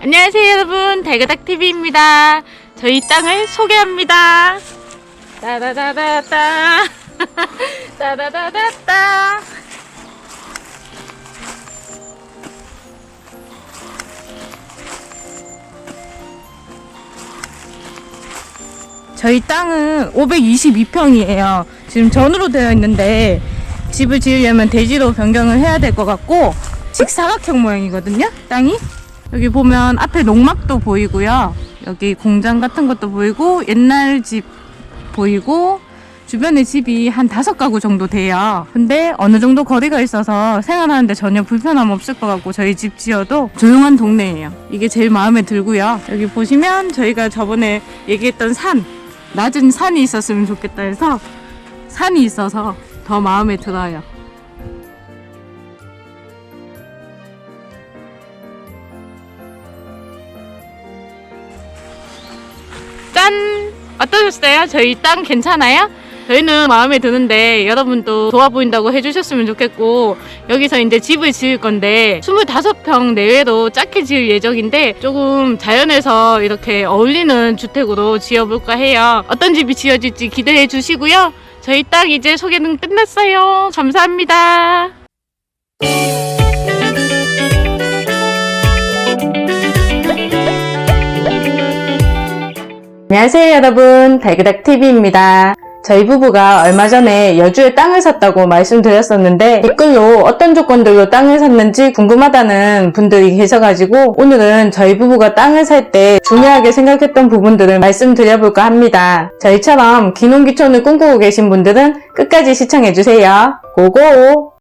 안녕하세요 여러분. 달그닥TV입니다. 저희 땅을 소개합니다. 따다다다따 따다다다따 저희 땅은 522평이에요. 지금 전으로 되어 있는데 집을 지으려면 대지로 변경을 해야 될 것 같고 직사각형 모양이거든요 땅이 여기 보면 앞에 농막도 보이고요. 여기 공장 같은 것도 보이고 옛날 집 보이고 주변에 집이 한 다섯 가구 정도 돼요. 근데 어느 정도 거리가 있어서 생활하는데 전혀 불편함 없을 것 같고 저희 집 지어도 조용한 동네예요. 이게 제일 마음에 들고요. 여기 보시면 저희가 저번에 얘기했던 산 낮은 산이 있었으면 좋겠다 해서 산이 있어서 더 마음에 들어요. 짠! 어떠셨어요? 저희 땅 괜찮아요? 저희는 마음에 드는데 여러분도 좋아 보인다고 해주셨으면 좋겠고 여기서 이제 집을 지을 건데 25평 내외로 작게 지을 예정인데 조금 자연에서 이렇게 어울리는 주택으로 지어볼까 해요. 어떤 집이 지어질지 기대해 주시고요. 저희 땅 이제 소개는 끝났어요. 감사합니다. 안녕하세요 여러분. 달그닥TV입니다. 저희 부부가 얼마 전에 여주에 땅을 샀다고 말씀드렸었는데 댓글로 어떤 조건들로 땅을 샀는지 궁금하다는 분들이 계셔가지고 오늘은 저희 부부가 땅을 살 때 중요하게 생각했던 부분들을 말씀드려볼까 합니다. 저희처럼 기농기촌을 꿈꾸고 계신 분들은 끝까지 시청해주세요. 고고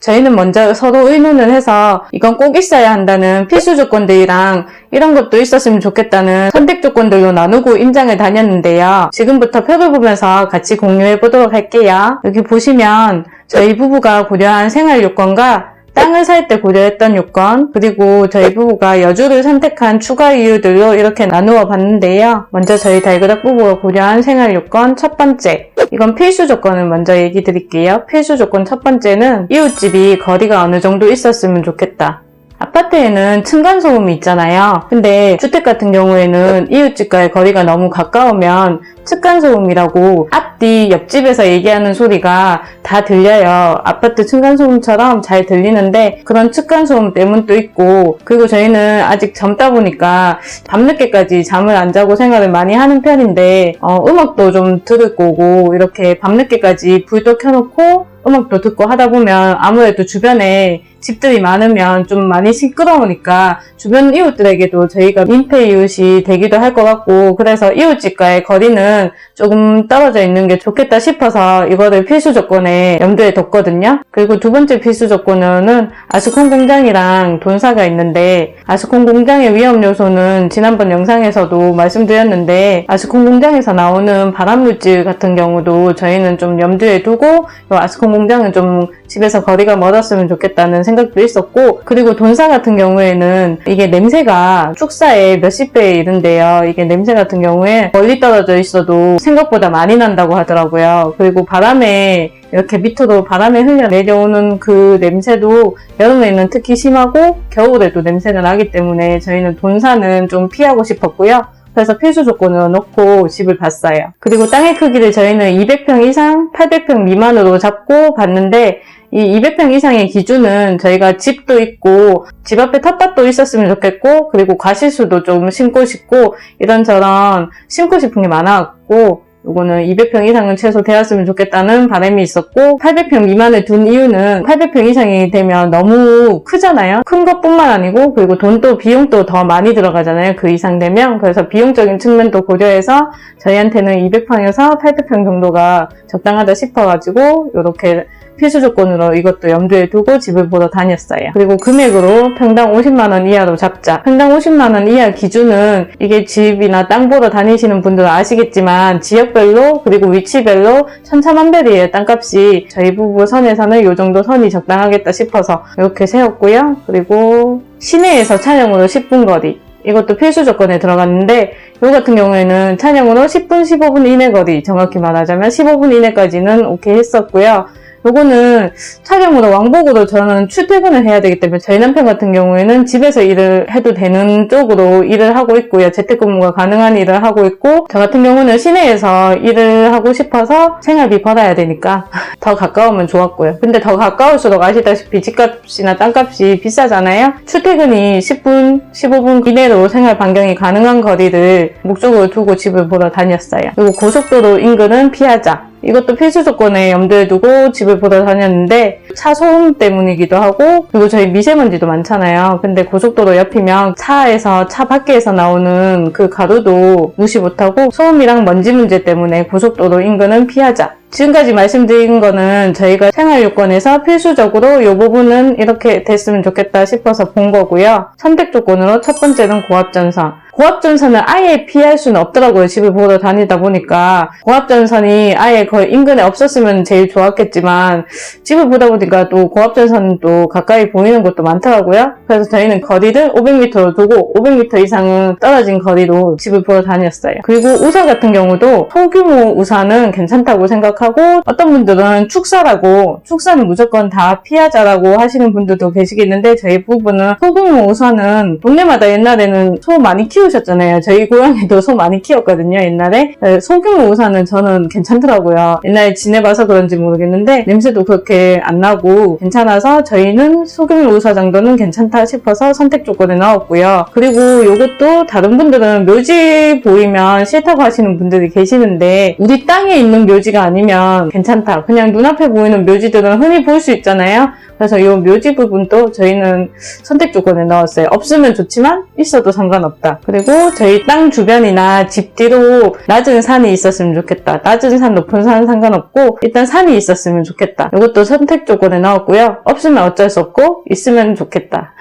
저희는 먼저 서로 의논을 해서 이건 꼭 있어야 한다는 필수 조건들이랑 이런 것도 있었으면 좋겠다는 선택 조건들로 나누고 임장을 다녔는데요. 지금부터 표를 보면서 같이 공유해 보도록 할게요. 여기 보시면 저희 부부가 고려한 생활 요건과 땅을 살 때 고려했던 요건, 그리고 저희 부부가 여주를 선택한 추가 이유들로 이렇게 나누어 봤는데요. 먼저 저희 달그락 부부가 고려한 생활 요건 첫 번째. 이건 필수 조건을 먼저 얘기 드릴게요. 필수 조건 첫 번째는 이웃집이 거리가 어느 정도 있었으면 좋겠다. 아파트에는 층간소음이 있잖아요. 근데 주택 같은 경우에는 이웃집과의 거리가 너무 가까우면 층간소음이라고 앞 뒤 옆집에서 얘기하는 소리가 다 들려요. 아파트 층간소음처럼 잘 들리는데 그런 층간소음 때문도 있고 그리고 저희는 아직 젊다 보니까 밤늦게까지 잠을 안 자고 생활을 많이 하는 편인데 어, 음악도 좀 들을 거고 이렇게 밤늦게까지 불도 켜놓고 음악도 듣고 하다 보면 아무래도 주변에 집들이 많으면 좀 많이 시끄러우니까 주변 이웃들에게도 저희가 민폐 이웃이 되기도 할 것 같고 그래서 이웃집과의 거리는 조금 떨어져 있는 게 좋겠다 싶어서 이거를 필수 조건에 염두에 뒀거든요. 그리고 두 번째 필수 조건은 아스콘 공장이랑 돈사가 있는데 아스콘 공장의 위험 요소는 지난번 영상에서도 말씀드렸는데 아스콘 공장에서 나오는 발암물질 같은 경우도 저희는 좀 염두에 두고 요 아스콘 공장은 좀 집에서 거리가 멀었으면 좋겠다는 생각도 있었고 그리고 돈사 같은 경우에는 이게 냄새가 축사에 몇십 배에 이른데요. 이게 냄새 같은 경우에 멀리 떨어져 있어도 생각보다 많이 난다고 하더라고요. 그리고 바람에 이렇게 밑으로 바람에 흘려 내려오는 그 냄새도 여름에는 특히 심하고 겨울에도 냄새가 나기 때문에 저희는 돈사는 좀 피하고 싶었고요. 그래서 필수 조건으로 넣고 집을 봤어요. 그리고 땅의 크기를 저희는 200평 이상, 800평 미만으로 잡고 봤는데 이 200평 이상의 기준은 저희가 집도 있고 집 앞에 텃밭도 있었으면 좋겠고 그리고 과실수도 좀 심고 싶고 이런저런 심고 싶은 게 많아갖고 요거는 200평 이상은 최소 되었으면 좋겠다는 바람이 있었고 800평 미만을 둔 이유는 800평 이상이 되면 너무 크잖아요. 큰 것뿐만 아니고 그리고 돈도 비용도 더 많이 들어가잖아요. 그 이상 되면 그래서 비용적인 측면도 고려해서 저희한테는 200평에서 800평 정도가 적당하다 싶어가지고 이렇게 필수 조건으로 이것도 염두에 두고 집을 보러 다녔어요. 그리고 금액으로 평당 50만원 이하로 잡자. 평당 50만원 이하 기준은 이게 집이나 땅 보러 다니시는 분들은 아시겠지만 지역별로 그리고 위치별로 천차만별이에요. 땅값이 저희 부부 선에서는 이 정도 선이 적당하겠다 싶어서 이렇게 세웠고요. 그리고 시내에서 차량으로 10분 거리. 이것도 필수 조건에 들어갔는데 요 같은 경우에는 차량으로 10분, 15분 이내 거리 정확히 말하자면 15분 이내까지는 오케이 했었고요. 요거는 촬영으로 왕복으로 저는 출퇴근을 해야 되기 때문에 저희 남편 같은 경우에는 집에서 일을 해도 되는 쪽으로 일을 하고 있고요. 재택근무가 가능한 일을 하고 있고 저 같은 경우는 시내에서 일을 하고 싶어서 생활비 벌어야 되니까 더 가까우면 좋았고요. 근데 더 가까울수록 아시다시피 집값이나 땅값이 비싸잖아요. 출퇴근이 10분, 15분 이내로 생활 반경이 가능한 거리를 목적으로 두고 집을 보러 다녔어요. 그리고 고속도로 인근은 피하자. 이것도 필수 조건에 염두에 두고 집을 보러 다녔는데 차 소음 때문이기도 하고 그리고 저희 미세먼지도 많잖아요. 근데 고속도로 옆이면 차에서 차 밖에서 나오는 그 가루도 무시 못하고 소음이랑 먼지 문제 때문에 고속도로 인근은 피하자. 지금까지 말씀드린 거는 저희가 생활요건에서 필수적으로 이 부분은 이렇게 됐으면 좋겠다 싶어서 본 거고요. 선택 조건으로 첫 번째는 고압전선. 고압전선을 아예 피할 수는 없더라고요. 집을 보러 다니다 보니까. 고압전선이 아예 거의 인근에 없었으면 제일 좋았겠지만, 집을 보다 보니까 또 고압전선은 또 가까이 보이는 곳도 많더라고요. 그래서 저희는 거리를 500m로 두고 500m 이상은 떨어진 거리로 집을 보러 다녔어요. 그리고 우산 같은 경우도 소규모 우산은 괜찮다고 생각하고 어떤 분들은 축사라고 축사는 무조건 다 피하자라고 하시는 분들도 계시겠는데 저희 부부는 소규모 우산은 동네마다 옛날에는 소 많이 키우 셨잖아요. 저희 고향에도 소 많이 키웠거든요. 옛날에 네, 소규모 우산은 저는 괜찮더라고요. 옛날에 지내봐서 그런지 모르겠는데 냄새도 그렇게 안 나고 괜찮아서 저희는 소규모 우산 정도는 괜찮다 싶어서 선택 조건에 넣었고요. 그리고 이것도 다른 분들은 묘지 보이면 싫다고 하시는 분들이 계시는데 우리 땅에 있는 묘지가 아니면 괜찮다. 그냥 눈앞에 보이는 묘지들은 흔히 볼 수 있잖아요. 그래서 이 묘지 부분도 저희는 선택 조건에 넣었어요. 없으면 좋지만 있어도 상관없다. 그리고 저희 땅 주변이나 집 뒤로 낮은 산이 있었으면 좋겠다. 낮은 산, 높은 산은 상관없고 일단 산이 있었으면 좋겠다. 이것도 선택 조건에 넣었고요. 없으면 어쩔 수 없고 있으면 좋겠다.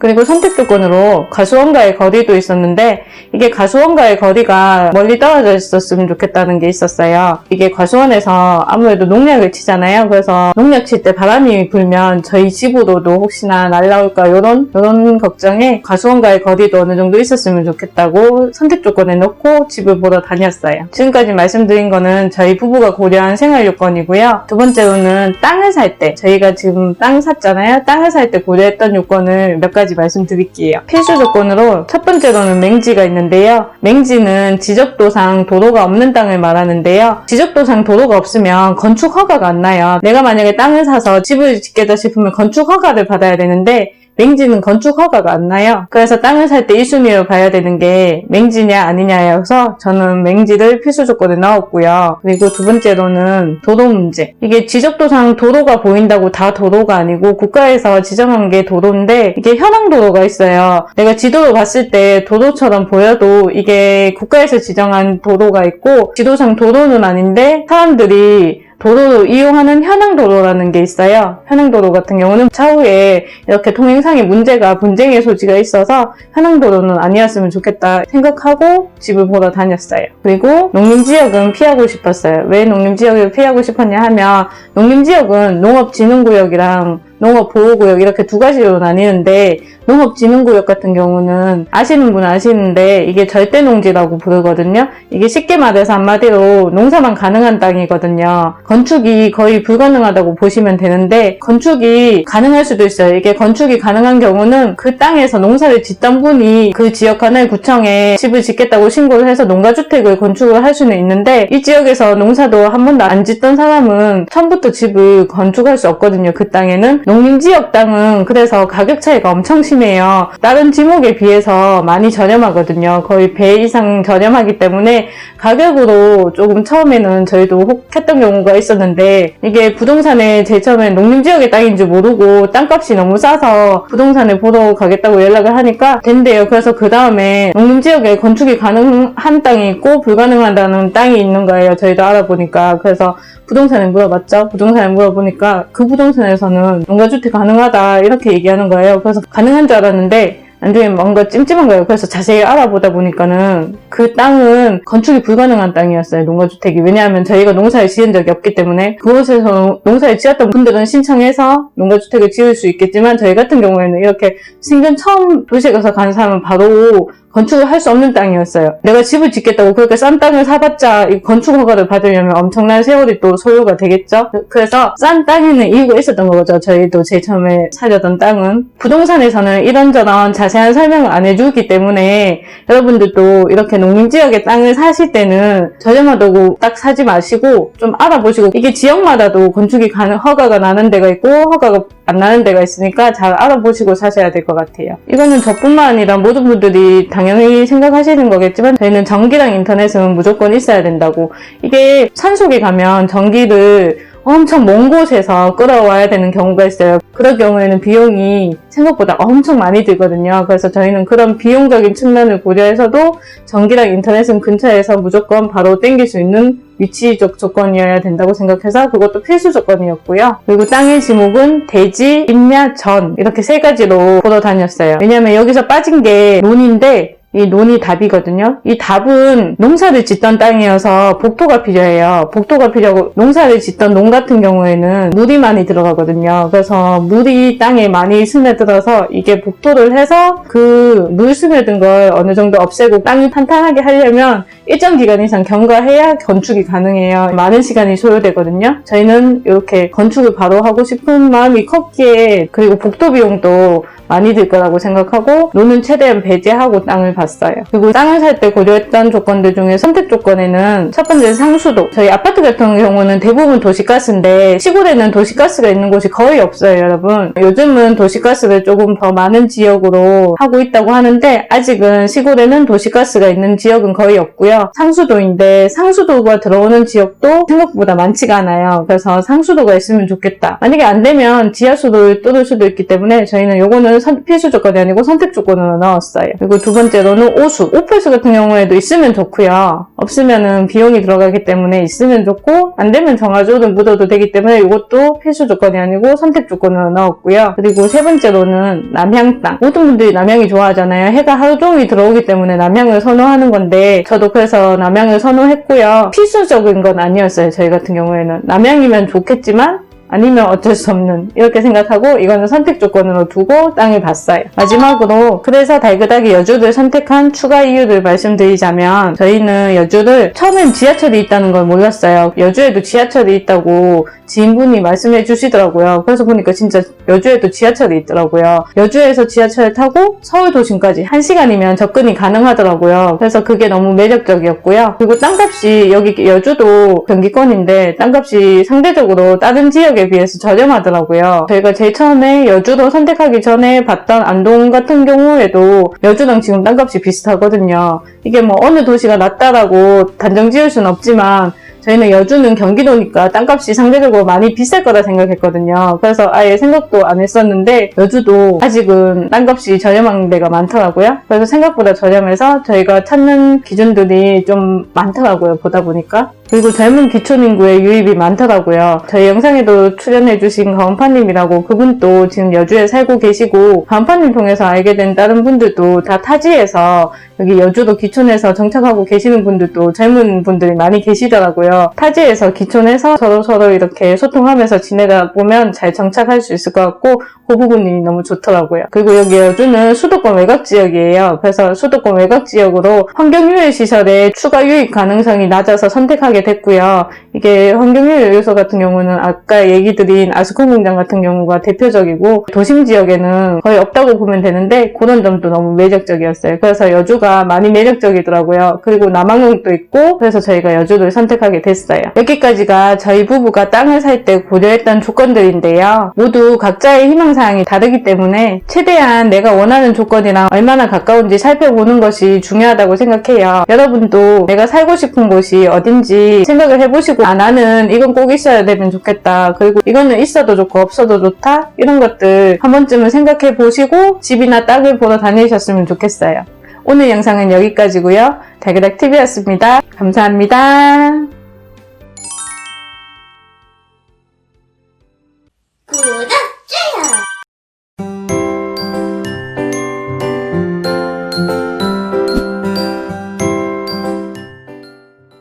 그리고 선택 조건으로 가수원과의 거리도 있었는데 이게 가수원과의 거리가 멀리 떨어져 있었으면 좋겠다는 게 있었어요. 이게 가수원에서 아무래도 농약을 치잖아요. 그래서 농약 칠 때 바람이 불면 저희 집으로도 혹시나 날라올까 이런 이런 걱정에 가수원과의 거리도 어느 정도 있었으면 좋겠다고 선택 조건에 넣고 집을 보러 다녔어요. 지금까지 말씀드린 거는 저희 부부가 고려한 생활 요건이고요. 두 번째로는 땅을 살 때 저희가 지금 땅 샀잖아요. 땅을 살 때 고려했던 요건을 몇 가지 가지 말씀드릴게요. 필수 조건으로 첫 번째로는 맹지가 있는데요. 맹지는 지적도상 도로가 없는 땅을 말하는데요. 지적도상 도로가 없으면 건축 허가가 안 나요. 내가 만약에 땅을 사서 집을 짓겠다 싶으면 건축 허가를 받아야 되는데 맹지는 건축 허가가 안 나요. 그래서 땅을 살 때 1순위로 봐야 되는 게 맹지냐 아니냐여서 저는 맹지를 필수 조건에 넣었고요. 그리고 두 번째로는 도로 문제. 이게 지적도상 도로가 보인다고 다 도로가 아니고 국가에서 지정한 게 도로인데 이게 현황 도로가 있어요. 내가 지도로 봤을 때 도로처럼 보여도 이게 국가에서 지정한 도로가 있고 지도상 도로는 아닌데 사람들이 도로를 이용하는 현황도로라는 게 있어요. 현황도로 같은 경우는 차후에 이렇게 통행상의 문제가 분쟁의 소지가 있어서 현황도로는 아니었으면 좋겠다 생각하고 집을 보러 다녔어요. 그리고 농림지역은 피하고 싶었어요. 왜 농림지역을 피하고 싶었냐 하면 농림지역은 농업진흥구역이랑 농업보호구역 이렇게 두 가지로 나뉘는데 농업진흥구역 같은 경우는 아시는 분은 아시는데 이게 절대농지라고 부르거든요. 이게 쉽게 말해서 한마디로 농사만 가능한 땅이거든요. 건축이 거의 불가능하다고 보시면 되는데 건축이 가능할 수도 있어요. 이게 건축이 가능한 경우는 그 땅에서 농사를 짓던 분이 그 지역 하나의 구청에 집을 짓겠다고 신고를 해서 농가주택을 건축을 할 수는 있는데 이 지역에서 농사도 한 번도 안 짓던 사람은 처음부터 집을 건축할 수 없거든요. 그 땅에는 농림지역 땅은 그래서 가격 차이가 엄청 심해요. 다른 지목에 비해서 많이 저렴하거든요. 거의 배 이상 저렴하기 때문에 가격으로 조금 처음에는 저희도 혹했던 경우가 있었는데 이게 부동산에 제일 처음에 농림지역의 땅인 줄 모르고 땅값이 너무 싸서 부동산에 보러 가겠다고 연락을 하니까 된대요. 그래서 그 다음에 농림지역에 건축이 가능한 땅이 있고 불가능하다는 땅이 있는 거예요. 저희도 알아보니까. 그래서 부동산에 물어봤죠. 부동산에 물어보니까 그 부동산에서는 농 가주택 가능하다 이렇게 얘기하는 거예요. 그래서 가능한 줄 알았는데 나중에 뭔가 찜찜한 거예요. 그래서 자세히 알아보다 보니까는 그 땅은 건축이 불가능한 땅이었어요. 농가주택이. 왜냐하면 저희가 농사를 지은 적이 없기 때문에 그곳에서 농사를 지었던 분들은 신청해서 농가주택을 지을 수 있겠지만 저희 같은 경우에는 이렇게 생전 처음 도시에 가서 가는 사람은 바로 건축을 할 수 없는 땅이었어요. 내가 집을 짓겠다고 그렇게 싼 땅을 사봤자 이 건축 허가를 받으려면 엄청난 세월이 또 소요가 되겠죠. 그래서 싼 땅에는 이유가 있었던 거죠. 저희도 제일 처음에 사려던 땅은 부동산에서는 이런저런 자세한 설명을 안 해주기 때문에 여러분들도 이렇게 농림지역에 땅을 사실 때는 저렴하다고 딱 사지 마시고 좀 알아보시고 이게 지역마다도 건축이 가능 허가가 나는 데가 있고 허가가 안 나는 데가 있으니까 잘 알아보시고 사셔야 될 것 같아요. 이거는 저뿐만 아니라 모든 분들이 당연히 생각하시는 거겠지만 저희는 전기랑 인터넷은 무조건 있어야 된다고. 이게 산속에 가면 전기를 엄청 먼 곳에서 끌어와야 되는 경우가 있어요. 그럴 경우에는 비용이 생각보다 엄청 많이 들거든요. 그래서 저희는 그런 비용적인 측면을 고려해서도 전기랑 인터넷은 근처에서 무조건 바로 땡길 수 있는 위치적 조건이어야 된다고 생각해서 그것도 필수 조건이었고요. 그리고 땅의 지목은 대지, 임야, 전 이렇게 세 가지로 보러 다녔어요. 왜냐면 여기서 빠진 게 논인데 이 논이 답이거든요. 이 답은 농사를 짓던 땅이어서 복토가 필요해요. 복토가 필요하고 농사를 짓던 농 같은 경우에는 물이 많이 들어가거든요. 그래서 물이 땅에 많이 스며들어서 이게 복토를 해서 그 물 스며든 걸 어느 정도 없애고 땅이 탄탄하게 하려면 일정 기간 이상 경과해야 건축이 가능해요. 많은 시간이 소요되거든요. 저희는 이렇게 건축을 바로 하고 싶은 마음이 컸기에 그리고 복도 비용도 많이 들 거라고 생각하고 논은 최대한 배제하고 땅을 봤어요. 그리고 땅을 살 때 고려했던 조건들 중에 선택 조건에는 첫 번째 상수도. 저희 아파트 같은 경우는 대부분 도시가스인데 시골에는 도시가스가 있는 곳이 거의 없어요, 여러분. 요즘은 도시가스를 조금 더 많은 지역으로 하고 있다고 하는데 아직은 시골에는 도시가스가 있는 지역은 거의 없고요. 상수도인데 상수도가 들어오는 지역도 생각보다 많지가 않아요. 그래서 상수도가 있으면 좋겠다. 만약에 안 되면 지하수도를 뚫을 수도 있기 때문에 저희는 요거는 선- 필수 조건이 아니고 선택 조건으로 넣었어요. 그리고 두 번째로는 오수. 오페스 같은 경우에도 있으면 좋고요. 없으면은 비용이 들어가기 때문에 있으면 좋고 안 되면 정화조를 묻어도 되기 때문에 이것도 필수 조건이 아니고 선택 조건으로 넣었고요. 그리고 세 번째로는 남향 땅. 모든 분들이 남향이 좋아하잖아요. 해가 하루 종일 들어오기 때문에 남향을 선호하는 건데 저도 그래서 남향을 선호했고요. 필수적인 건 아니었어요. 저희 같은 경우에는 남향이면 좋겠지만 아니면 어쩔 수 없는 이렇게 생각하고 이거는 선택 조건으로 두고 땅을 봤어요. 마지막으로 그래서 달그닥이 여주를 선택한 추가 이유를 말씀드리자면 저희는 여주를 처음엔 지하철이 있다는 걸 몰랐어요. 여주에도 지하철이 있다고 지인분이 말씀해 주시더라고요. 그래서 보니까 진짜 여주에도 지하철이 있더라고요. 여주에서 지하철을 타고 서울 도심까지 1시간이면 접근이 가능하더라고요. 그래서 그게 너무 매력적이었고요. 그리고 땅값이 여기 여주도 경기권인데 땅값이 상대적으로 다른 지역에 비해서 저렴하더라고요. 저희가 제일 처음에 여주도 선택하기 전에 봤던 안동 같은 경우에도 여주랑 지금 땅값이 비슷하거든요. 이게 뭐 어느 도시가 낫다라고 단정 지을 수는 없지만 저희는 여주는 경기도니까 땅값이 상대적으로 많이 비쌀 거라 생각했거든요. 그래서 아예 생각도 안 했었는데 여주도 아직은 땅값이 저렴한 데가 많더라고요. 그래서 생각보다 저렴해서 저희가 찾는 기준들이 좀 많더라고요. 보다 보니까. 그리고 젊은 기촌 인구의 유입이 많더라고요. 저희 영상에도 출연해주신 가은파님이라고 그분도 지금 여주에 살고 계시고 가은파님 통해서 알게 된 다른 분들도 다 타지에서 여기 여주도 기촌에서 정착하고 계시는 분들도 젊은 분들이 많이 계시더라고요. 타지에서 기촌에서 서로 서로 이렇게 소통하면서 지내다 보면 잘 정착할 수 있을 것 같고 그 부분이 너무 좋더라고요. 그리고 여기 여주는 수도권 외곽 지역이에요. 그래서 수도권 외곽 지역으로 환경유해 시설의 추가 유입 가능성이 낮아서 선택하게 됐고요. 이게 환경유해 요소 같은 경우는 아까 얘기 드린 아스콘 공장 같은 경우가 대표적이고 도심 지역에는 거의 없다고 보면 되는데 그런 점도 너무 매력적이었어요. 그래서 여주가 많이 매력적이더라고요. 그리고 남항역도 있고 그래서 저희가 여주를 선택하게 됐어요. 여기까지가 저희 부부가 땅을 살 때 고려했던 조건들인데요. 모두 각자의 희망사항이 다르기 때문에 최대한 내가 원하는 조건이랑 얼마나 가까운지 살펴보는 것이 중요하다고 생각해요. 여러분도 내가 살고 싶은 곳이 어딘지 생각을 해보시고 아 나는 이건 꼭 있어야 되면 좋겠다. 그리고 이거는 있어도 좋고 없어도 좋다. 이런 것들 한 번쯤은 생각해 보시고 집이나 땅을 보러 다니셨으면 좋겠어요. 오늘 영상은 여기까지고요. 달그닥TV였습니다. 감사합니다.